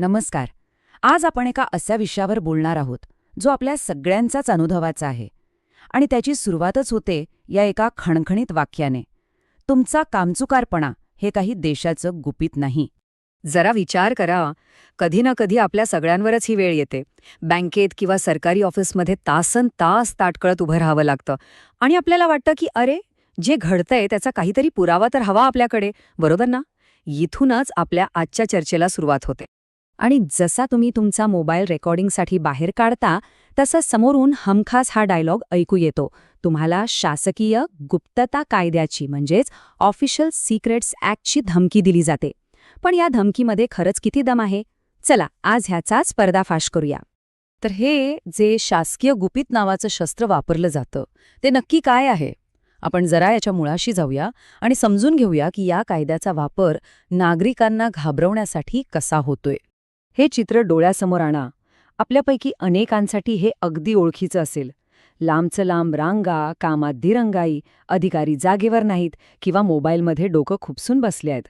नमस्कार. आज आपण एका अशा विषयावर बोलणार आहोत जो आपल्या सगळ्यांचाच अनुभवाचा आहे. आणि त्याची सुरुवातच होते या एका खणखणीत वाक्याने. तुमचा कामचुकारपणा हे काही देशाचं गुपित नाही. जरा विचार करा कधी ना कधी आपल्या सगळ्यांवरच ही वेळ येते. बँकेत किंवा सरकारी ऑफिसमध्ये तासन तास ताटकळत उभं राहावं लागतं. आणि आपल्याला वाटतं की अरे जे घडतंय त्याचा काहीतरी पुरावा तर हवा आपल्याकडे. बरोबर ना? इथूनच आपल्या आजच्या चर्चेला सुरुवात होते. आणि जसा तुम्ही तुमचा मोबाईल रेकॉर्डिंगसाठी बाहेर काढता तसा समोरून हमखास हा डायलॉग ऐकू येतो. तुम्हाला शासकीय गुप्तता कायद्याची म्हणजेच ऑफिशियल सिक्रेट्स ॲक्टची धमकी दिली जाते. पण या धमकीमध्ये खरंच किती दम आहे? चला आज ह्याचाच पर्दाफाश करूया. तर हे जे शासकीय गुपित नावाचं शस्त्र वापरलं जातं ते नक्की काय आहे? आपण जरा याच्या मुळाशी जाऊया आणि समजून घेऊया की या कायद्याचा वापर नागरिकांना घाबरवण्यासाठी कसा होतोय. हे चित्र डोळ्यासमोर आणा. आपल्यापैकी अनेकांसाठी हे अगदी ओळखीचं असेल. लांबचं लांब रांगा कामात दिरंगाई अधिकारी जागेवर नाहीत किंवा मोबाईलमध्ये डोकं खुपसून बसले आहेत.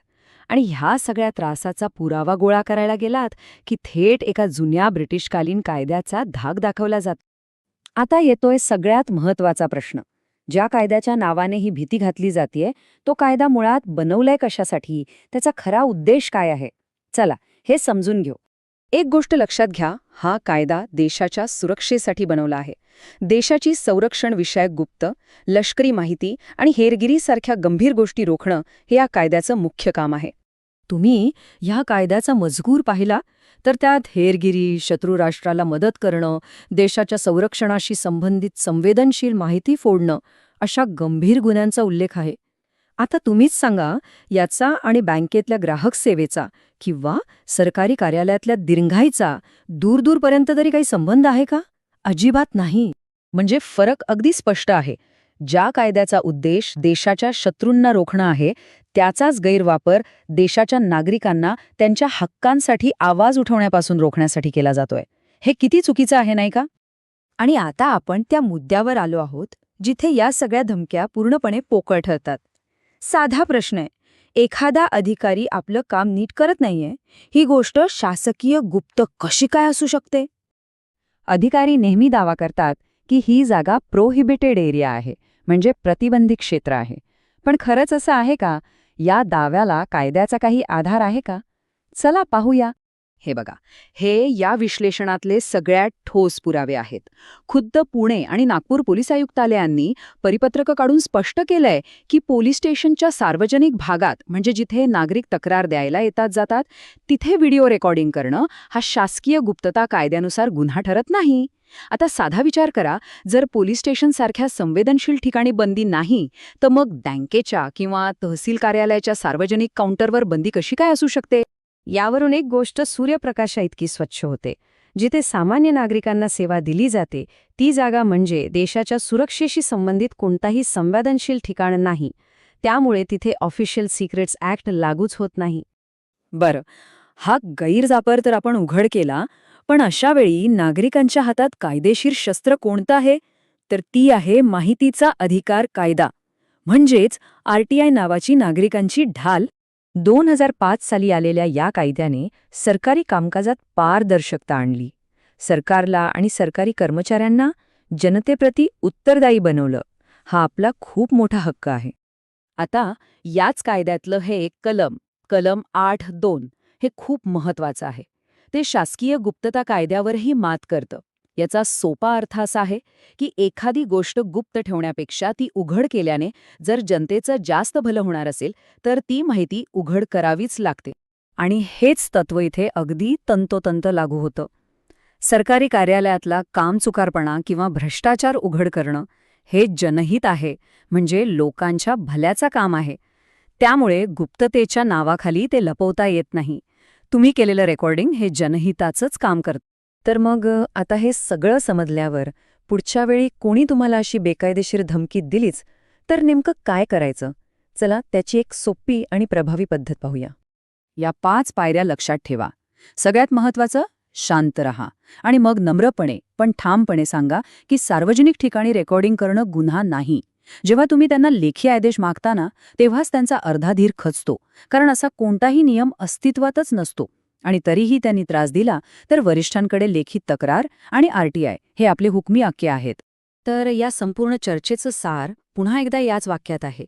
आणि ह्या सगळ्या त्रासाचा पुरावा गोळा करायला गेलात की थेट एका जुन्या ब्रिटिशकालीन कायद्याचा धाक दाखवला जात आता येतोय सगळ्यात महत्त्वाचा प्रश्न. ज्या कायद्याच्या नावाने ही भीती घातली जातीये तो कायदा मुळात बनवलाय कशासाठी? त्याचा खरा उद्देश काय आहे? चला हे समजून घेऊ. एक गोष्ट लक्षात घ्या हा कायदा देशाच्या सुरक्षेसाठी बनवला आहे. देशाची संरक्षण विषयक गुप्त लष्करी माहिती आणि हेरगिरीसारख्या गंभीर गोष्टी रोखणं हे या कायद्याचं मुख्य काम आहे. तुम्ही ह्या कायद्याचा मजकूर पाहिला? तर त्यात हेरगिरी शत्रू राष्ट्राला मदत करणं देशाच्या संरक्षणाशी संबंधित संवेदनशील माहिती फोडणं अशा गंभीर गुन्ह्यांचा उल्लेख आहे. आता तुम्हीच सांगा याचा आणि बँकेतल्या ग्राहक सेवेचा किंवा सरकारी कार्यालयातल्या दीर्घाईचा दूरदूरपर्यंत तरी काही संबंध आहे का? अजिबात नाही. म्हणजे फरक अगदी स्पष्ट आहे. ज्या कायद्याचा उद्देश देशाच्या शत्रूंना रोखणं आहे त्याचाच गैरवापर देशाच्या नागरिकांना त्यांच्या हक्कांसाठी आवाज उठवण्यापासून रोखण्यासाठी केला जातोय. हे किती चुकीचं आहे नाही का? आणि आता आपण त्या मुद्द्यावर आलो आहोत जिथे या सगळ्या धमक्या पूर्णपणे पोकळ ठरतात. साधा प्रश्न आहे. एखादा अधिकारी आपलं काम नीट करत नाहीये. ही गोष्ट शासकीय गुप्त कशी काय असू शकते? अधिकारी नेहमी दावा करतात की ही जागा प्रोहिबिटेड एरिया आहे म्हणजे प्रतिबंधित क्षेत्र आहे. पण खरंच असं आहे का? या दाव्याला कायद्याचा काही आधार आहे का? चला पाहूया. हे बघा हे या विश्लेषणातले सगळ्यात ठोस पुरावे आहेत. खुद्द पुणे आणि नागपूर पोलीस आयुक्तालयांनी परिपत्रकं काढून स्पष्ट केलंय की पोलीस स्टेशनच्या सार्वजनिक भागात म्हणजे जिथे नागरिक तक्रार द्यायला येतात जातात तिथे व्हिडिओ रेकॉर्डिंग करणं हा शासकीय गुप्तता कायद्यानुसार गुन्हा ठरत नाही. आता साधा विचार करा जर पोलीस स्टेशनसारख्या संवेदनशील ठिकाणी बंदी नाही तर मग बँकेच्या किंवा तहसील कार्यालयाच्या सार्वजनिक काउंटरवर बंदी कशी काय असू शकते? यावरून एक गोष्ट सूर्यप्रकाशा इतकी स्वच्छ होते जिथे सामान्य नागरिकांना सेवा दिली जाते ती जागा म्हणजे देशाच्या सुरक्षेशी संबंधित कोणताही संवेदनशील ठिकाण नाही त्यामुळे तिथे ऑफिशियल सिक्रेट्स ॲक्ट लागूच होत नाही. बरं हा गैरजापर तर आपण उघड केला पण अशावेळी नागरिकांच्या हातात कायदेशीर शस्त्र कोणतं आहे? तर ती आहे माहितीचा अधिकार कायदा म्हणजेच आरटीआय नावाची नागरिकांची ढाल. दोन हजार पाच साली आलेल्या या कायद्याने सरकारी कामकाजात पारदर्शकता आणली. सरकारला आणि सरकारी कर्मचाऱ्यांना जनतेप्रती उत्तरदायी बनवलं. हा आपला खूप मोठा हक्क आहे. आता याच कायद्यातलं हे एक कलम कलम आठ दोन हे खूप महत्वाचं आहे. ते शासकीय गुप्तता कायद्यावरही मात करतं. याचा सोपा अर्थ असा आहे की एखादी गोष्ट गुप्त ठेवण्यापेक्षा ती उघड केल्याने जर जनतेचं जास्त भलं होणार असेल तर ती माहिती उघड करावीच लागते. आणि हेच तत्व इथे अगदी तंतोतंत लागू होतं. सरकारी कार्यालयातला कामचुकारपणा किंवा भ्रष्टाचार उघड करणं हे जनहित आहे म्हणजे लोकांच्या भल्याचा काम आहे. त्यामुळे गुप्ततेच्या नावाखाली ते लपवता येत नाही. तुम्ही केलेलं रेकॉर्डिंग हे जनहिताचंच काम करतं. तर मग आता हे सगळं समजल्यावर पुढच्या वेळी कोणी तुम्हाला अशी बेकायदेशीर धमकी दिलीच तर नेमकं काय करायचं? चला त्याची एक सोपी आणि प्रभावी पद्धत पाहूया. या पाच पायऱ्या लक्षात ठेवा. सगळ्यात महत्वाचं शांत रहा. आणि मग नम्रपणे पण ठामपणे सांगा की सार्वजनिक ठिकाणी रेकॉर्डिंग करणं गुन्हा नाही. जेव्हा तुम्ही त्यांना लेखी आदेश मागताना तेव्हाच त्यांचा अर्धाधीर खचतो कारण असा कोणताही नियम अस्तित्वातच नसतो. आणि तरीही त्यांनी त्रास दिला तर वरिष्ठांकडे लेखी तक्रार आणि आरटीआय हे आपले हुकमी आक्के आहेत. तर या संपूर्ण चर्चेचं सार पुन्हा एकदा याच वाक्यात आहे.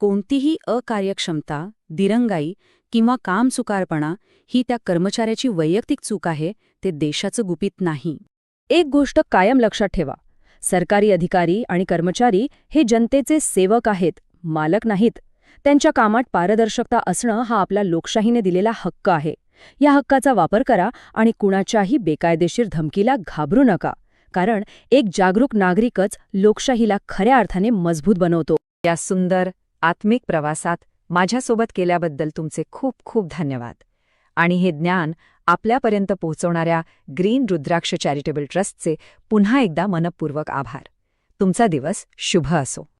कोणतीही अकार्यक्षमता दिरंगाई किंवा कामचुकारपणा ही त्या कर्मचाऱ्याची वैयक्तिक चूक आहे ते देशाचं गुपित नाही. एक गोष्ट कायम लक्षात ठेवा. सरकारी अधिकारी आणि कर्मचारी हे जनतेचे सेवक आहेत मालक नाहीत. त्यांच्या कामात पारदर्शकता असणं हा आपला लोकशाहीने दिलेला हक्क आहे. या हक्काचा वापर करा आणि कुणाच्याही बेकायदेशीर धमकीला घाबरू नका. कारण एक जागरूक नागरिकच लोकशाहीला खऱ्या अर्थाने मजबूत बनवतो. या सुंदर आत्मिक प्रवासात माझ्यासोबत केल्याबद्दल तुमचे खूप खूप धन्यवाद. आणि हे ज्ञान आपल्यापर्यंत पोहोचवणाऱ्या ग्रीन रुद्राक्ष चॅरिटेबल ट्रस्टचे पुन्हा एकदा मनपूर्वक आभार. तुमचा दिवस शुभ असो.